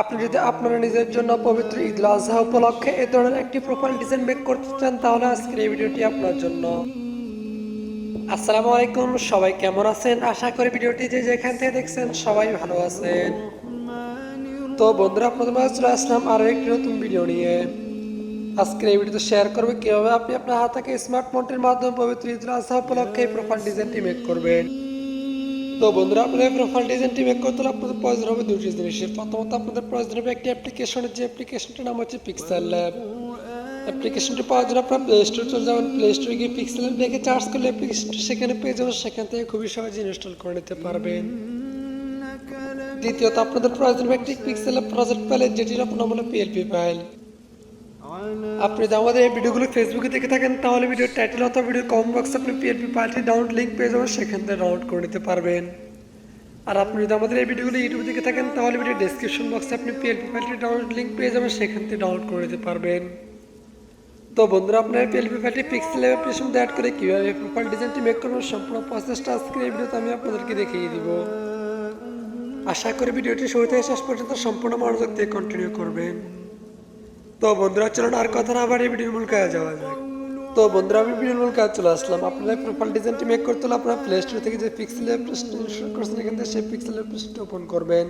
আপনি যদি আপনারা নিজের জন্য পবিত্র ঈদ আজহা উপলক্ষে এ ধরনের একটি প্রোফাইল ডিজাইন মেক করতে চান, তাহলে আজকের এই ভিডিওটি আপনার জন্য। আসসালামু আলাইকুম, সবাই কেমন আছেন? আশা করি ভিডিওটি যে যেখান থেকে দেখছেন সবাই ভালো আছেন। তো বন্ধুরা, আপনাদের মাঝে চলে আসলাম আরও একটি নতুন ভিডিও নিয়ে। আজকের এই ভিডিওতে শেয়ার করবে কীভাবে আপনি আপনার হাত থেকে স্মার্টফোনটির মাধ্যমে পবিত্র ঈদ আজহা উপলক্ষে প্রোফাইল ডিজাইনটি মেক করবেন। তো বন্ধুরা আপনাদের প্রোফাইল ডিজাইনটি মেক করতে হলে আপনাদের প্রয়োজন হবে দুটি জিনিসের। প্রথমত আপনাদের প্রয়োজন হবে একটি অ্যাপ্লিকেশনের যে অ্যাপ্লিকেশনটির নাম হচ্ছে পিক্সেল ল্যাব অ্যাপ্লিকেশনটি পাওয়ার জন্য আপনার প্লে স্টোর চলে যাবেন। প্লে স্টোরে গিয়ে পিক্সেল দেখে চার্জ করলে অ্যাপ্লিকেশনটি সেখানে পেয়ে যাবেন। সেখান থেকে খুবই সহজে ইনস্টল করে নিতে পারবেন। দ্বিতীয়ত আপনাদের প্রয়োজন হবে একটি পিক্সেল প্রজেক্ট ফাইল যেটির আপনার হলো পিএলপি ফাইল আপনি যদি আমাদের এই ভিডিওগুলো ফেসবুকে দেখে থাকেন, তাহলে ভিডিওর টাইটেল অথবা ভিডিও কমেন্ট বক্সে আপনি পিএলপি পার্টি ডাউনলোড লিঙ্ক পেয়ে যাবেন, সেখান থেকে ডাউনলোড করে নিতে পারবেন। আর আপনি যদি আমাদের এই ভিডিওগুলো ইউটিউবে দেখে থাকেন, তাহলে ভিডিও ডেসক্রিপশন বক্সে আপনি পিএলপি ফাইলটি ডাউনলোড লিঙ্ক পেয়ে যাবেন, সেখান থেকে ডাউনলোড করে নিতে পারবেন। তো বন্ধুরা, আপনার পিএলপি ফাইলটি পিক্সেল অ্যাপ্লিকেশন অ্যাড করে কীভাবে প্রোফাইল ডিজাইনটি মেক করবেন, সম্পূর্ণ প্রসেসটা আজকের এই ভিডিওতে আমি আপনাদেরকে দেখিয়ে দিব। আশা করি ভিডিওটি শুরু থেকে শেষ পর্যন্ত সম্পূর্ণ মনোযোগ দিয়ে কন্টিনিউ করবেন। তো বন্ধুরা, চলুন আর কথা না এই ভিডিওর মূল কাজে যাওয়া যাক। তো বন্ধুরা, আমি ভিডিওর মূল কাজ চলে আসলাম। আপনারা প্রোফাইল ডিজাইনটি মেক করতে হলে আপনারা প্লে স্টোর থেকে যে পিক্সেল ইনস্টল করছেন, এখান থেকে সেই পিক্সেল অ্যাপ্লিকেশনটি ওপেন করবেন।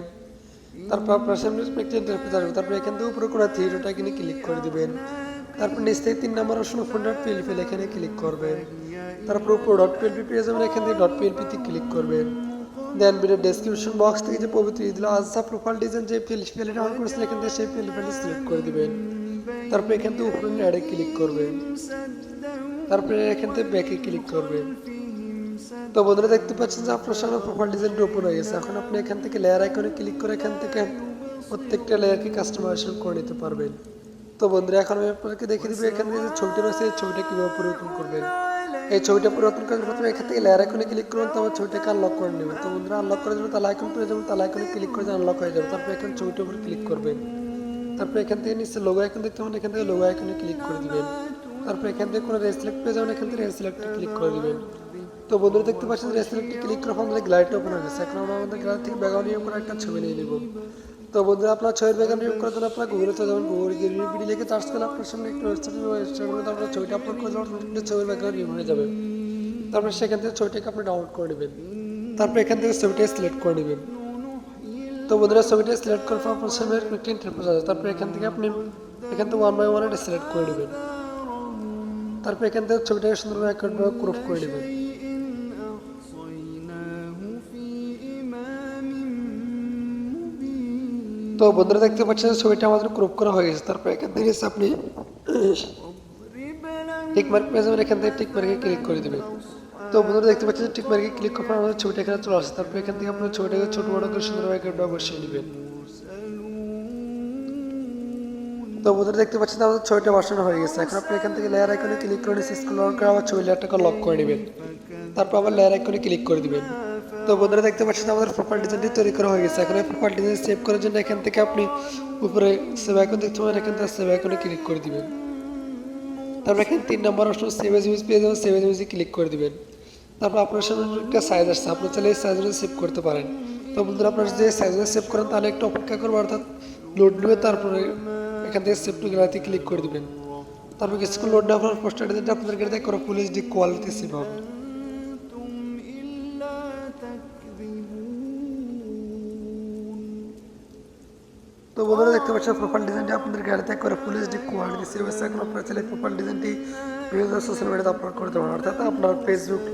তারপর আপনার সামনে স্পেক্ট ইন্টারফেস আসবে, তারপর এখান থেকে উপরে কোনো থিয়েটারটা কিনে ক্লিক করে দিবেন। তারপর নিচ থেকে তিন number option phone dot PLP এখানে ক্লিক করবেন। তারপর উপর ডট পিএলপি পেয়ে যাবেন, এখান থেকে ডট পিএলপিতে ক্লিক করবেন। দেন ভিডিও ডেসক্রিপশন বক্স থেকে যে পবিত্র ঈদ আজহা প্রোফাইল ডিজাইন যে পিএলপি ফাইলটা অন করেছিলেন এখান থেকে সেই পিএলপি ফাইলটি সিলেক্ট করে দিবেন। তারপর এখান থেকে উপরে অ্যাডে ক্লিক করবেন তারপরে এখান থেকে ব্যাকে ক্লিক করবেন তো বন্ধুরা দেখতে পাচ্ছেন যে আপনার সামনে প্রোফাইল ডিজাইনটি ওপেন হয়ে গেছে। এখন আপনি এখান থেকে লেয়ার আইকনে ক্লিক করে এখান থেকে প্রত্যেকটা লেয়ারকে কাস্টমাইজেশন করে নিতে পারবেন। তো বন্ধুরা এখন আমি আপনাকে দেখিয়ে দিব এখান থেকে যে ছবিটা রয়েছে, এই ছবিটা কীভাবে পরিবর্তন করবেন। এই ছবিটা পরিবর্তন করার জন্য প্রথমে এখান থেকে লেয়ার আইকনে ক্লিক করুন, তারপর ছবিটাকে আনলক করে নেবেন। তো বন্ধুরা আনলক করার জন্য তাহলে আইকন পেয়ে যাবেন তাহলে আইকনে ক্লিক করে আনলক হয়ে যাবে। তারপর এখানে ছবিটার উপর ক্লিক করবেন। তারপর এখান থেকে নিচে লোগো আইকন দেখতে পাবেন, এখান থেকে লোগো আইকনে ক্লিক করে দিবেন। তারপর এখান থেকে কোনো রেসিলেক্ট পেয়ে যাবেন, এখান থেকে রেসিলেক্টে ক্লিক করে দিবেন। তো বন্ধুরা, দেখতে পাচ্ছেন রেসিলেক্টে ক্লিক করার পর আমাদের গ্যালারিটা ওপেন হয়ে গেছে। এখন আমরা আমাদের গ্যালারি থেকে ব্যাকগ্রাউন্ড নিয়ে করে একটা ছবি নিয়ে নিব। তো বন্ধুরা, আপনার ছবির ব্যাকগ্রাউন্ড নিয়োগ করার জন্য আপনার গুগলে চলে যাবেন গুগল গিয়ে ভিডিও লিখে চার্জ করলে আপনার সামনে একটু ওয়েবসাইটের আপনার ছবিটা আপলোড করে যাওয়ার ছবির ব্যাকগ্রাউন্ড নিয়োগ হয়ে যাবে। তারপর সেখান থেকে ছবিটাকে আপনি ডাউনলোড করে নেবেন। তারপর এখান থেকে ছবিটা সিলেক্ট করে নেবেন। তো বন্ধুরা, ছবিটা সিলেক্ট করার পর আপনার সামনে একটা ইন্টারফেস আছে। তারপর এখান থেকে আপনি এখান থেকে ওয়ান বাই ওয়ান এটা সিলেক্ট করে নেবেন। তারপর এখান থেকে ছবিটাকে সুন্দরভাবে একটু ক্রপ করে নেবেন। তো বন্ধুরা দেখতে পাচ্ছেন ছবিটা আমাদের ক্রপ করা হয়ে গেছে। তারপর এখান থেকে আপনি টিক মার্ক পেয়ে যাবেন, এখান থেকে টিক মার্কে ক্লিক করে দেবেন। তো বন্ধুরা দেখতে পাচ্ছেন টিক মার্কে ক্লিক করার আমাদের ছবিটা এখানে চলে আসছে। তারপর এখান থেকে আপনার ছবিটাকে ছোট বড় করে সুন্দরভাবে বসিয়ে নেবেন। তো বন্ধুরা দেখতে পাচ্ছেন আমাদের ছবিটা বসানো হয়ে গেছে। এখন আপনি এখান থেকে লেয়ার আইকনে ক্লিক করে নিচে স্ক্রল করে আবার ছবি লেয়ারটাকে লক করে নেবেন। তারপর আবার লেয়ার আইকনে ক্লিক করে দিবেন। তো বন্ধুরা দেখতে পাচ্ছেন আমাদের প্রোফাইল ডিজাইনটি তৈরি করা হয়ে গেছে। এখন এই প্রোফাইল ডিজাইন সেভ করার জন্য এখান থেকে আপনি উপরে সেভ আইকন দেখতে পাবেন এখান থেকে সেভ আইকনে ক্লিক করে দিবেন। তারপর এখানে তিন number option save as image পেয়ে যাবেন। সেভ এজ ইমেজে ক্লিক করে দিবেন। তারপর আপনার সামনে একটা সাইজ আসছে। আপনি চাইলে এই সাইজ সেভ করতে পারেন। তো বন্ধুরা আপনার যদি সাইজ সেভ করেন, তাহলে একটু অপেক্ষা করব। অর্থাৎ লোড নেবে, তারপরে এখান থেকে সেভ টু গ্যালারিতে ক্লিক করে দিবেন। তারপর কিছুক্ষণ লোড নেওয়ার পর পোস্টার আপনাদের কাছে করে ফুল এইচডি কোয়ালিটি সেভ হবে। তো বন্ধুরা দেখতে পাচ্ছেন প্রোফাইল ডিজাইনটি আপনাদের গ্যালারিতে করে ফুল এইচডি কোয়ালিটি সেভ এখন আপনারা চাইলে প্রোফাইল ডিজাইনটি বিভিন্ন সোশ্যাল মিডিয়াতে আপলোড করতে পারেন। অর্থাৎ আপনার ফেসবুক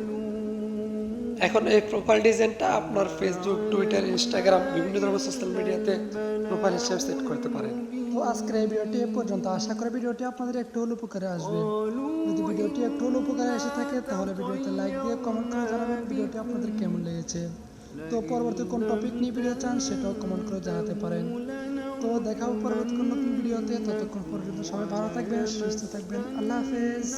এখন এই প্রোফাইল ডিজাইনটা আপনার ফেসবুক টুইটার ইনস্টাগ্রাম বিভিন্ন ধরনের সোশ্যাল মিডিয়াতে প্রোফাইল হিসেবে সেট করতে পারেন। তো আজকের এই ভিডিওটি এ পর্যন্ত। আশা করি ভিডিওটি আপনাদের একটু হলে উপকারে আসবে। যদি ভিডিওটি একটু হলে উপকারে এসে থাকে, তাহলে ভিডিওতে লাইক দিয়ে কমেন্ট করে জানাবেন ভিডিওটি আপনাদের কেমন লেগেছে। তো পরবর্তী কোন টপিক নিয়ে ভিডিও চান, সেটাও কমেন্ট করে জানাতে পারেন। তো দেখা হবে পরবর্তী নতুন ভিডিওতে, ততক্ষণ পর্যন্ত সবাই ভালো থাকবেন, সুস্থ থাকবেন। আল্লাহ হাফেজ।